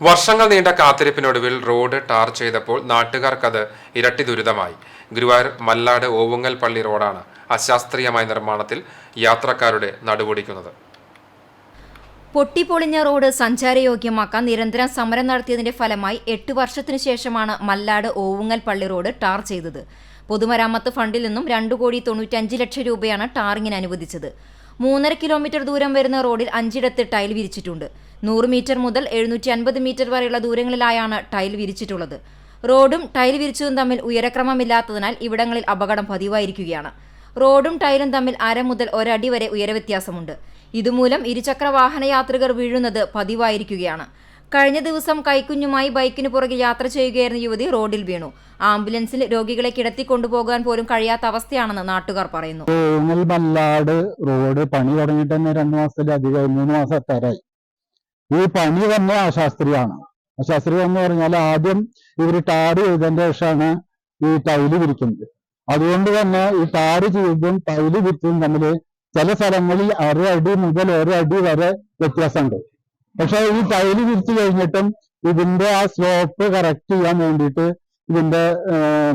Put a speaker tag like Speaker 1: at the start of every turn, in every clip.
Speaker 1: വർഷങ്ങൾ നീണ്ട കാത്തിരിപ്പിനൊടുവിൽ road tar ചെയ്തപ്പോൾ നാട്ടുകാർക്കത് ഇരട്ടി ദുരിതമായി. ഗുരുവായൂർ മല്ലാട് ഓവുങ്ങൽ പള്ളി റോഡാണ് അശാസ്ത്രീയമായ നിർമ്മാണത്തിൽ യാത്രക്കാരുടെ നടുപൊടിക്കുന്നത്
Speaker 2: പൊട്ടിപ്പൊളിഞ്ഞ റോഡ് സഞ്ചാരയോഗ്യമാക്കാൻ നിരന്തരം സമരം നടത്തിയതിന്റെ ഫലമായി എട്ട് വർഷത്തിനു ശേഷമാണ് മല്ലാട് ഓവുങ്ങൽ പള്ളി റോഡ് ടാർ ചെയ്തത്. പൊതുമരാമത്ത് ഫണ്ടിൽ നിന്നും രണ്ടു കോടി തൊണ്ണൂറ്റഞ്ച് ലക്ഷം രൂപയാണ് ടാറിങ്ങിന് അനുവദിച്ചത്. മൂന്നര കിലോമീറ്റർ ദൂരം വരുന്ന റോഡിൽ അഞ്ചിടത്ത് ടൈൽ വിരിച്ചിട്ടുണ്ട്. നൂറ് മീറ്റർ മുതൽ എഴുന്നൂറ്റി അൻപത് മീറ്റർ വരെയുള്ള ദൂരങ്ങളിലായാണ് ടൈൽ വിരിച്ചിട്ടുള്ളത്. റോഡും ടൈൽ വിരിച്ചതും തമ്മിൽ ഉയരക്രമമില്ലാത്തതിനാൽ ഇവിടങ്ങളിൽ അപകടം പതിവായിരിക്കുകയാണ്. റോഡും ടൈലും തമ്മിൽ അര മുതൽ ഒരടി വരെ ഉയരവ്യത്യാസമുണ്ട്. ഇതുമൂലം ഇരുചക്ര വാഹന യാത്രികർ വീഴുന്നത് പതിവായിരിക്കുകയാണ്. കഴിഞ്ഞ ദിവസം കൈക്കുഞ്ഞുമായി ബൈക്കിന് പുറകെ യാത്ര ചെയ്യുകയായിരുന്ന യുവതി റോഡിൽ വീണു. ആംബുലൻസിൽ രോഗികളെ കിടത്തി കൊണ്ടുപോകാൻ പോലും കഴിയാത്ത അവസ്ഥയാണെന്ന് നാട്ടുകാർ പറയുന്നു.
Speaker 3: റോഡ് പണി തുടങ്ങിയിട്ട് തന്നെ രണ്ടു മാസത്തിലധികം മൂന്ന് മാസം എത്താറായി. ഈ പണി തന്നെ അശാസ്ത്രീയമാണ് അശാസ്ത്രീയം എന്ന് പറഞ്ഞാൽ ആദ്യം ഇവർ ടാറ് ചെയ്തതിന്റെ ശേഷമാണ് ഈ ടൈൽ വിരിക്കുന്നത്. അതുകൊണ്ട് തന്നെ ഈ ടാറ് ചെയ്തും ടൈൽ വിരിച്ചതും തമ്മിൽ ചില സ്ഥലങ്ങളിൽ അടി മുതൽ ഒരു അടി വരെ വ്യത്യാസമുണ്ട്. പക്ഷെ ഈ ടൈൽ വിരിച്ചു കഴിഞ്ഞിട്ടും ഇതിന്റെ ആ സ്ലോപ്പ് കറക്റ്റ് ചെയ്യാൻ വേണ്ടിയിട്ട് ഇതിന്റെ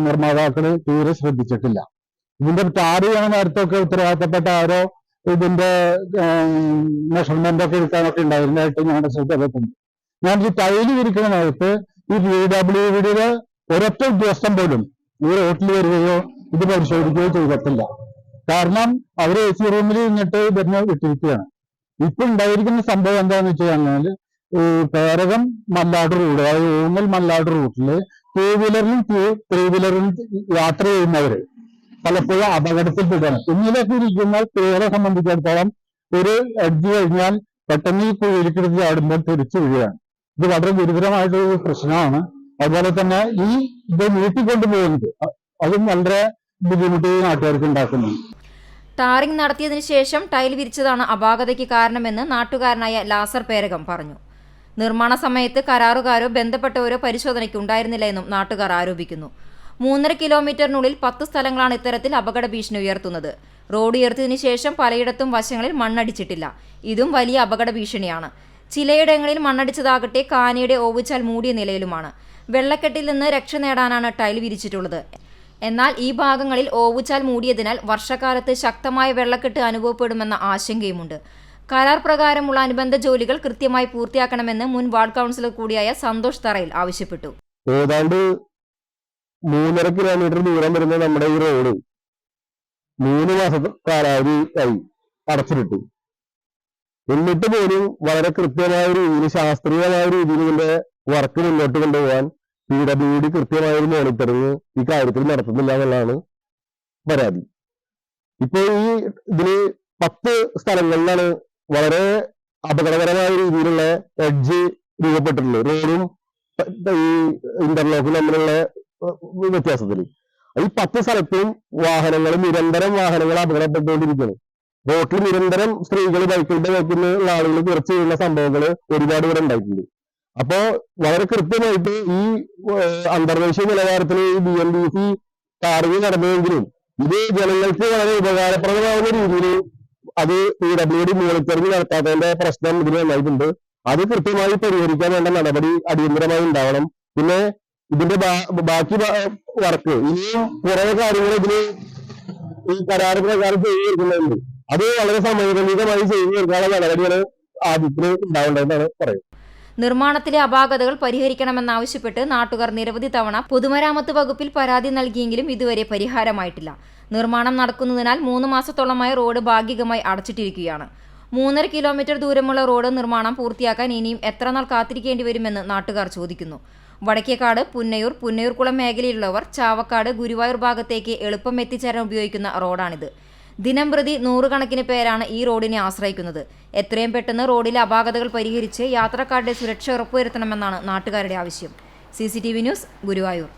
Speaker 3: നിർമ്മാതാക്കൾ തീരെ ശ്രദ്ധിച്ചിട്ടില്ല. ഇതിന്റെ ടാർ ചെയ്യണ നേരത്തൊക്കെ ഉത്തരവാദിത്തപ്പെട്ട ആരോ ഇതിന്റെ മെഷർമെന്റ് ഒക്കെ എടുക്കാനൊക്കെ ഉണ്ടായിരുന്നതായിട്ട് ഞങ്ങളുടെ ശ്രദ്ധയിലെത്തുന്നു ഞാൻ ഈ ടൈൽ വിരിക്കുന്ന നേരത്ത് ഈ പി ഡബ്ല്യു ഡിയുടെ ഒരൊറ്റ ഉദ്യോഗസ്ഥൻ പോലും ഈ റോട്ടിൽ വരികയോ ഇത് പരിശോധിക്കുകയോ ചെയ്തിട്ടില്ല. കാരണം അവർ എ സി റൂമിൽ നിന്നിട്ട് ഇതിനെ വിട്ടിരിക്കുകയാണ്. ഇപ്പൊ ഉണ്ടായിരിക്കുന്ന സംഭവം എന്താണെന്ന് വെച്ച് കഴിഞ്ഞാൽ ഈ പേരകം മല്ലാട് റൂട്ട് അതായത് ഊങ്ങൽ മല്ലാട് റൂട്ടിൽ ടൂ വീലറിലും ത്രീ വീലറിലും യാത്ര ചെയ്യുന്നവര് പലപ്പോഴും അപകടത്തിൽപ്പെടുകയാണ്. കുഞ്ഞിലേക്ക് ഇരിക്കുന്ന സ്ത്രീകളെ സംബന്ധിച്ചിടത്തോളം ഒരു എഡ്ജ് കഴിഞ്ഞാൽ പെട്ടെന്ന് ഈ കുഴിയിലെടുത്ത് ചാടുമ്പോൾ തിരിച്ചു വീഴുകയാണ് ഇത് വളരെ ഗുരുതരമായിട്ടൊരു പ്രശ്നമാണ്. അതുപോലെ തന്നെ ഈ ഇത് നീട്ടിക്കൊണ്ടുപോകുന്നത് അതും വളരെ ബുദ്ധിമുട്ട് നാട്ടുകാർക്ക് ഉണ്ടാക്കുന്നു.
Speaker 2: ടാറിംഗ് നടത്തിയതിനു ശേഷം ടൈൽ വിരിച്ചതാണ് അപാകതയ്ക്ക് കാരണമെന്ന് നാട്ടുകാരനായ ലാസർ പേരകം പറഞ്ഞു. നിർമ്മാണ സമയത്ത് കരാറുകാരോ ബന്ധപ്പെട്ടവരോ പരിശോധനയ്ക്ക് ഉണ്ടായിരുന്നില്ല എന്നും നാട്ടുകാർ ആരോപിക്കുന്നു. മൂന്നര കിലോമീറ്ററിനുള്ളിൽ പത്ത് സ്ഥലങ്ങളാണ് ഇത്തരത്തിൽ അപകട ഭീഷണി ഉയർത്തുന്നത്. റോഡ് ഉയർത്തിയതിനു ശേഷം പലയിടത്തും വശങ്ങളിൽ മണ്ണടിച്ചിട്ടില്ല. ഇതും വലിയ അപകട ഭീഷണിയാണ്. ചിലയിടങ്ങളിൽ മണ്ണടിച്ചതാകട്ടെ കാനയുടെ ഓവിച്ചാൽ മൂടിയ നിലയിലുമാണ്. വെള്ളക്കെട്ടിൽ നിന്ന് രക്ഷ നേടാനാണ് ടൈൽ വിരിച്ചിട്ടുള്ളത്. എന്നാൽ ഈ ഭാഗങ്ങളിൽ ഓവുചാൽ മൂടിയതിനാൽ വർഷക്കാലത്ത് ശക്തമായ വെള്ളക്കെട്ട് അനുഭവപ്പെടുമെന്ന ആശങ്കയുമുണ്ട്. കരാർ പ്രകാരമുള്ള അനുബന്ധ ജോലികൾ കൃത്യമായി പൂർത്തിയാക്കണമെന്ന് മുൻ വാർഡ് കൗൺസിലർ കൂടിയായ സന്തോഷ് തറയിൽ ആവശ്യപ്പെട്ടു.
Speaker 3: ഏതാണ്ട് മൂന്നര കിലോമീറ്റർ ദൂരം വരുന്ന നമ്മുടെ ഈ റോഡ് മൂന്ന് മാസ കാലാവധി ആയി അടച്ചിട്ടു എന്നിട്ട് പോലും വളരെ കൃത്യമായ രീതിയിൽ ശാസ്ത്രീയമായ രീതിയിൽ ഇതിന്റെ വർക്ക് മുന്നോട്ട് കൊണ്ടുപോകാൻ പി ഡബ്ല്യു ഡി കൃത്യമായ ഒരു മോണിറ്ററിങ് ഈ കാര്യത്തിൽ നടത്തുന്നില്ല എന്നുള്ളതാണ് പരാതി. ഇപ്പോൾ ഈ ഇതിൽ പത്ത് സ്ഥലങ്ങളിലാണ് വളരെ അപകടകരമായ രീതിയിലുള്ള എഡ്ജ് രൂപപ്പെട്ടിട്ടുള്ളത്. റോഡും ഈ ഇന്റർലോക്കും തമ്മിലുള്ള വ്യത്യാസത്തിൽ ഈ പത്ത് സ്ഥലത്തും വാഹനങ്ങൾ നിരന്തരം വാഹനങ്ങൾ അപകടപ്പെട്ടുകൊണ്ടിരിക്കുകയാണ്. റോട്ടിൽ നിരന്തരം സ്ത്രീകൾ ബൈക്കിന്റെ ബൈക്കിലുള്ള ആളുകൾ കുറച്ച് ചെയ്യുന്ന സംഭവങ്ങൾ ഒരുപാട് ഇവിടെ ഉണ്ടായിട്ടുണ്ട്. അപ്പോ വളരെ കൃത്യമായിട്ട് ഈ അന്തർദേശീയ നിലവാരത്തിൽ ഈ B M B C tarring നടന്നുവെങ്കിലും ഇത് ജനങ്ങൾക്ക് വളരെ ഉപകാരപ്രദമാവുന്ന രീതിയിൽ അത് പി ഡബ്ല്യു ഡി മോണിറ്ററിംഗ് നടത്താത്തതിന്റെ പ്രശ്നം ഇതിന് ഉണ്ടായിട്ടുണ്ട് അത് കൃത്യമായി പരിഹരിക്കാൻ വേണ്ട നടപടി അടിയന്തരമായി ഉണ്ടാവണം. പിന്നെ ഇതിന്റെ ബാക്കി വർക്ക്. ഇനിയും കുറെ കാര്യങ്ങൾ ഇതിന് ഈ കരാറ് പ്രകാരം ചെയ്തു തീർക്കുന്നുണ്ട് അത് വളരെ സമയബന്ധിതമായി ചെയ്തു തീർക്കാനുള്ള നടപടികൾ ആദ്യത്തിന് ഉണ്ടാവേണ്ടതെന്നാണ് പറയുന്നത്.
Speaker 2: നിർമ്മാണത്തിലെ അപാകതകൾ പരിഹരിക്കണമെന്നാവശ്യപ്പെട്ട് നാട്ടുകാർ നിരവധി തവണ പൊതുമരാമത്ത് വകുപ്പിൽ പരാതി നൽകിയെങ്കിലും ഇതുവരെ പരിഹാരമായിട്ടില്ല. നിർമ്മാണം നടക്കുന്നതിനാൽ മൂന്ന് മാസത്തോളമായി റോഡ് ഭാഗികമായി അടച്ചിട്ടിരിക്കുകയാണ്. മൂന്നര കിലോമീറ്റർ ദൂരമുള്ള റോഡ് നിർമ്മാണം പൂർത്തിയാക്കാൻ ഇനിയും എത്ര നാൾ കാത്തിരിക്കേണ്ടി വരുമെന്ന് നാട്ടുകാർ ചോദിക്കുന്നു. വടക്കേക്കാട് പുന്നയൂർ പുന്നയൂർക്കുളം മേഖലയിലുള്ളവർ ചാവക്കാട് ഗുരുവായൂർ ഭാഗത്തേക്ക് എളുപ്പം എത്തിച്ചേരാൻ ഉപയോഗിക്കുന്ന റോഡാണിത്. ദിനംപ്രതി നൂറുകണക്കിന് പേരാണ് ഈ റോഡിനെ ആശ്രയിക്കുന്നത്. എത്രയും പെട്ടെന്ന് റോഡിലെ അപാകതകൾ പരിഹരിച്ച് യാത്രക്കാരുടെ സുരക്ഷ ഉറപ്പുവരുത്തണമെന്നാണ് നാട്ടുകാരുടെ ആവശ്യം. C news Guruvayur.